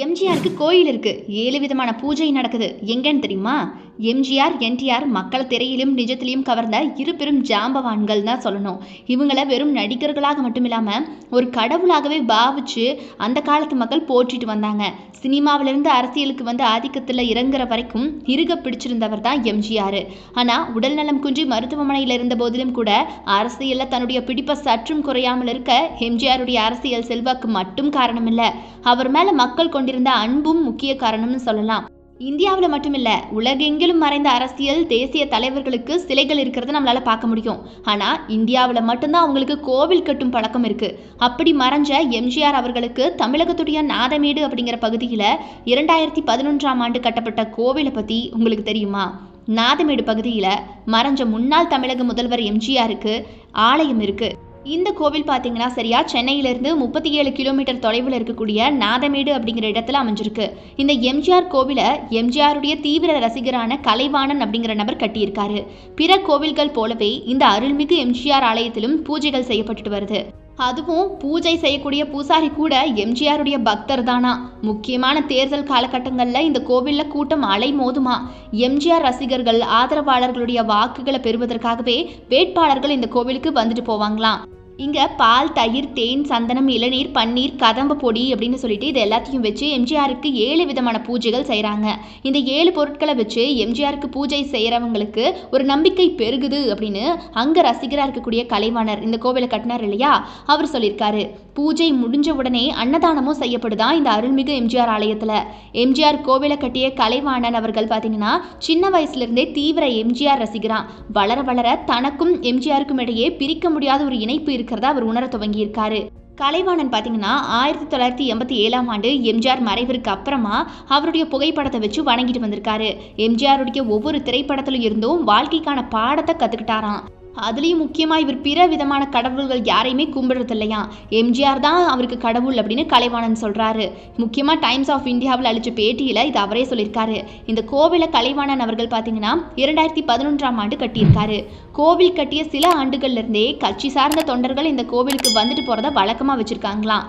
எம்ஜிஆருக்கு கோயில் இருக்கு. ஏழு விதமான பூஜை நடக்குது. எங்கன்னு தெரியுமா? எம்ஜிஆர் என்டிஆர் மக்கள் திரையிலும் நிஜத்திலையும் கவர்ந்த இரு பெரும் ஜாம்பவான்கள் தான் சொல்லணும். இவங்களை வெறும் நடிகர்களாக மட்டும் இல்லாமல் ஒரு கடவுளாகவே பாவிச்சு அந்த காலத்து மக்கள் போற்றிட்டு வந்தாங்க. சினிமாவிலிருந்து அரசியலுக்கு வந்து ஆதிக்கத்தில் இறங்குற வரைக்கும் இருக பிடிச்சிருந்தவர் தான் எம்ஜிஆர். ஆனால் உடல்நலம் குன்றி மருத்துவமனையில் இருந்த போதிலும் கூட அரசியலில் தன்னுடைய பிடிப்பை சற்றும் குறையாமல் இருக்க எம்ஜிஆருடைய அரசியல் செல்வாக்கு மட்டும் காரணம் இல்லை அவர் மேலே மக்கள் கொண்டிருந்த அன்பும் முக்கிய காரணம்னு சொல்லலாம். இந்தியாவில் மட்டுமில்ல உலகெங்கிலும் மறைந்த அரசியல் தேசிய தலைவர்களுக்கு சிலைகள் இருக்கிறத நம்மளால பார்க்க முடியும். ஆனால் இந்தியாவில் மட்டும்தான் அவங்களுக்கு கோவில் கட்டும் பழக்கம் இருக்கு. அப்படி மறைஞ்ச எம்ஜிஆர் அவர்களுக்கு தமிழகத்துடைய நாதமேடு அப்படிங்கிற பகுதியில் இரண்டாயிரத்தி பதினொன்றாம் ஆண்டு கட்டப்பட்ட கோவிலை பற்றி உங்களுக்கு தெரியுமா? நாதமேடு பகுதியில் மறைஞ்ச முன்னாள் தமிழக முதல்வர் எம்ஜிஆருக்கு ஆலயம் இருக்கு. இந்த கோவில் பார்த்தீங்கன்னா சரியா சென்னையிலிருந்து முப்பத்தி ஏழு கிலோமீட்டர் தொலைவில் இருக்கக்கூடிய நாதமேடு அப்படிங்கிற இடத்துல அமைஞ்சிருக்கு. இந்த எம்ஜிஆர் கோவிலை எம்ஜிஆருடைய தீவிர ரசிகரான கலைவாணன் அப்படிங்கிற நபர் கட்டியிருக்காரு. பிற கோவில்கள் போலவே இந்த அருள்மிகு எம்ஜிஆர் ஆலயத்திலும் பூஜைகள் செய்யப்பட்டுட்டு வருது. அதுவும் பூஜை செய்யக்கூடிய பூசாரி கூட எம்ஜிஆருடைய பக்தர் தானா? முக்கியமான தேர்தல் காலகட்டங்களில் இந்த கோவிலில் கூட்டம் அலை மோதுமா? எம்ஜிஆர் ரசிகர்கள் ஆதரவாளர்களுடைய வாக்குகளை பெறுவதற்காகவே வேட்பாளர்கள் இந்த கோவிலுக்கு வந்துட்டு போவாங்களாம். இங்கே பால் தயிர் தேன் சந்தனம் இளநீர் பன்னீர் கதம்ப பொடி அப்படின்னு சொல்லிட்டு இது எல்லாத்தையும் வச்சு எம்ஜிஆருக்கு ஏழு விதமான பூஜைகள் செய்கிறாங்க இந்த ஏழு பொருட்களை வச்சு எம்ஜிஆருக்கு பூஜை செய்கிறவங்களுக்கு ஒரு நம்பிக்கை பெருகுது அப்படின்னு அங்கே ரசிகராக இருக்கக்கூடிய கலைவாணர் இந்த கோவிலை கட்டினார் இல்லையா? அவர் சொல்லியிருக்காரு பூஜை முடிஞ்ச உடனே அன்னதானமும் செய்யப்படுதான் இந்த அருள்மிகு எம்ஜிஆர் ஆலயத்தில்? எம்ஜிஆர் கோவிலை கட்டிய கலைவாணன் அவர்கள் பார்த்தீங்கன்னா சின்ன வயசுலேருந்தே தீவிர எம்ஜிஆர் ரசிகரான் வளர வளர தனக்கும் எம்ஜிஆருக்கும் இடையே பிரிக்க முடியாத ஒரு இணைப்பு இருக்கிறத அவர் உணர துவங்கியிருக்காரு. கலைவாணன் பார்த்தீங்கன்னா ஆயிரத்தி தொள்ளாயிரத்தி எண்பத்தி ஏழாம் ஆண்டு எம்ஜிஆர் மறைவிற்கு அப்புறமா அவருடைய புகைப்படத்தை வச்சு வணங்கிட்டு வந்திருக்காரு. எம்ஜிஆருடைய ஒவ்வொரு திரைப்படத்திலும் இருந்தும் வாழ்க்கைக்கான பாடத்தை கற்றுக்கிட்டாராம் அதுலேயும் முக்கியமாக இவர் பிற விதமான கடவுள்கள் யாரையுமே கும்பிடுறது இல்லையா எம்ஜிஆர் தான் அவருக்கு கடவுள் அப்படின்னு கலைவாணன் சொல்கிறாரு முக்கியமாக டைம்ஸ் ஆஃப் இந்தியாவில் அளித்த பேட்டியில் இது அவரே சொல்லியிருக்காரு. இந்த கோவிலை கலைவாணன் அவர்கள் பார்த்தீங்கன்னா இரண்டாயிரத்தி பதினொன்றாம் ஆண்டு கட்டியிருக்காரு. கோவில் கட்டிய சில ஆண்டுகள்லேருந்தே கட்சி சார்ந்த தொண்டர்கள் இந்த கோவிலுக்கு வந்துட்டு போகிறத வழக்கமாக வச்சுருக்காங்களாம்.